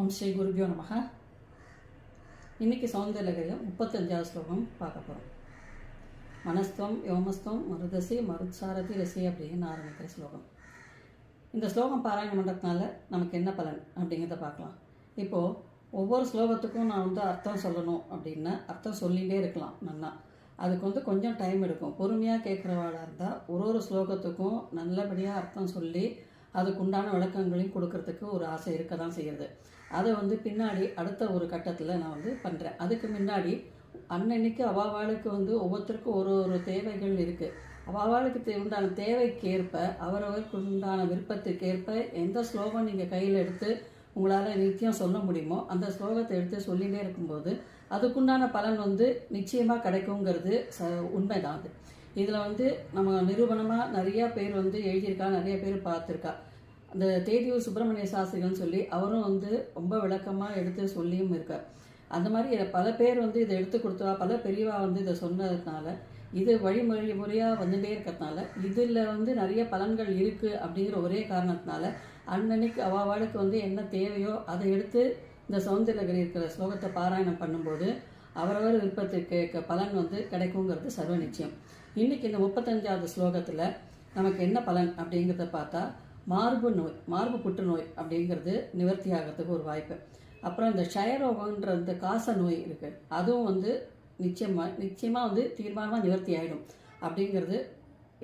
ஓம் ஸ்ரீ குருபியோ நமக. இன்னைக்கு சௌந்தர்யலகையில் முப்பத்தஞ்சாவது ஸ்லோகம் பார்க்க போகிறோம் மனஸ்துவம் யோமஸ்துவம் மருதசி மருத்சாரதி ரசி அப்படின்னு ஆரம்பிக்கிற ஸ்லோகம். இந்த ஸ்லோகம் பாராயணம் பண்ணுறதுனால நமக்கு என்ன பலன் அப்படிங்கிறத பார்க்கலாம். இப்போது ஒவ்வொரு ஸ்லோகத்துக்கும் நான் வந்து அர்த்தம் சொல்லணும் அப்படின்னா அர்த்தம் சொல்லிகிட்டே இருக்கலாம் நல்லா அதுக்கு வந்து கொஞ்சம் டைம் எடுக்கும். பொறுமையாக கேட்குறவாளாக இருந்தால் ஒரு ஒரு ஸ்லோகத்துக்கும் நல்லபடியாக அர்த்தம் சொல்லி அதுக்குண்டான விளக்கங்களையும் கொடுக்கறதுக்கு ஒரு ஆசை இருக்க தான் செய்கிறது அதை வந்து பின்னாடி அடுத்த ஒரு கட்டத்தில் நான் வந்து பண்ணுறேன் அதுக்கு முன்னாடி அன்னன்னைக்கு அவாவாளுக்கு வந்து ஒவ்வொருத்தருக்கும் ஒரு ஒரு தேவைகள் இருக்குது அவாவாளுக்கு தே உண்டான தேவைக்கேற்ப அவரவருக்கு உண்டான விருப்பத்திற்கேற்ப எந்த ஸ்லோகம் நீங்கள் கையில் எடுத்து உங்களால் நித்தியம் சொல்ல முடியுமோ அந்த ஸ்லோகத்தை எடுத்து சொல்லிகிட்டே இருக்கும்போது அதுக்குண்டான பலன் வந்து நிச்சயமாக கிடைக்குங்கிறது ச உண்மைதான் அது. இதில் வந்து நம்ம நிரூபணமாக நிறையா பேர் வந்து எழுதியிருக்கா நிறைய பேர் பார்த்துருக்கா. அந்த தேதியூர் சுப்பிரமணிய சாஸ்திரிகள்னு சொல்லி அவரும் வந்து ரொம்ப விளக்கமாக எடுத்து சொல்லியும் இருக்கார். அந்த மாதிரி பல பேர் வந்து இதை எடுத்து கொடுத்தா பல பெரியவா வந்து இதை சொன்னதுனால இது வழிமுறை முறையாக வந்துட்டே இருக்கிறதுனால இதில் வந்து நிறைய பலன்கள் இருக்குது அப்படிங்கிற ஒரே காரணத்தினால அன்னன்னைக்கு அவாவாளுக்கு வந்து என்ன தேவையோ அதை எடுத்து இந்த சௌந்தரகிரி இருக்கிற ஸ்லோகத்தை பாராயணம் பண்ணும்போது அவரவர் விருப்பத்திற்கு பலன் வந்து கிடைக்குங்கிறது சர்வ நிச்சயம் இன்னைக்கு இந்த முப்பத்தஞ்சாவது ஸ்லோகத்தில் நமக்கு என்ன பலன் அப்படிங்கிறத பார்த்தா மார்பு நோய் மார்பு புற்றுநோய் அப்படிங்கிறது நிவர்த்தி ஆகிறதுக்கு ஒரு வாய்ப்பு. அப்புறம் இந்த க்ஷயரோகன்ற இந்த காச நோய் இருக்குது அதுவும் வந்து நிச்சயமாக நிச்சயமாக வந்து தீர்மானமாக நிவர்த்தி ஆகிடும் அப்படிங்கிறது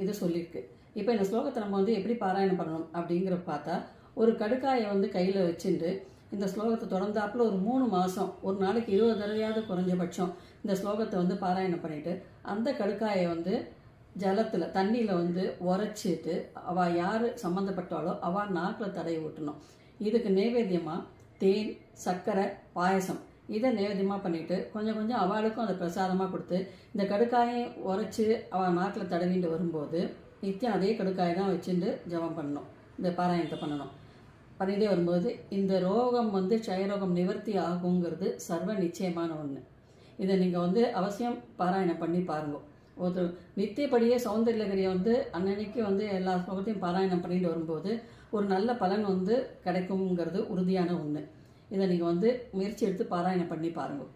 இது சொல்லியிருக்கு. இப்போ இந்த ஸ்லோகத்தை நம்ம வந்து எப்படி பாராயணம் பண்ணணும் அப்படிங்கிற பார்த்தா ஒரு கடுக்காயை வந்து கையில் வச்சுட்டு இந்த ஸ்லோகத்தை தொடர்ந்தாப்புல ஒரு மூணு மாதம் ஒரு நாளைக்கு இருபது தடவையாவது குறைஞ்சபட்சம் இந்த ஸ்லோகத்தை வந்து பாராயணம் பண்ணிட்டு அந்த கடுக்காயை வந்து ஜலத்தில் தண்ணியில் வந்து உரைச்சிட்டு அவள் யார் சம்மந்தப்பட்டாலோ அவள் நாக்கில் தடவி விட்டணும் இதுக்கு நைவேத்தியமாக தேன் சர்க்கரை பாயசம். இதை நைவேத்தியமாக பண்ணிவிட்டு கொஞ்சம் கொஞ்சம் அவளுக்கும் அதை பிரசாதமாக கொடுத்து இந்த கடுக்காயை உரைச்சி அவள் நாக்கில் தடவிட்டு வரும்போது நித்தியம் அதே கடுக்காயை தான் வச்சுட்டு ஜபம் பண்ணணும். இந்த பாராயணத்தை பண்ணணும். பண்ணிகிட்டே வரும்போது இந்த ரோகம் வந்து க்ஷயரோகம் நிவர்த்தி ஆகுங்கிறது சர்வ நிச்சயமான ஒன்று இதை நீங்கள் வந்து அவசியம் பாராயணம் பண்ணி பாருங்க. ஒரு நித்தியப்படியே சௌந்தர்யகிரியை வந்து அன்னன்னைக்கு வந்து எல்லா ஸ்லோகத்தையும் பாராயணம் பண்ணிட்டு வரும்போது ஒரு நல்ல பலன் வந்து கிடைக்குங்கிறது உறுதியான ஒன்று இதை நீங்கள் வந்து முயற்சி எடுத்து பாராயணம் பண்ணி பாருங்கள்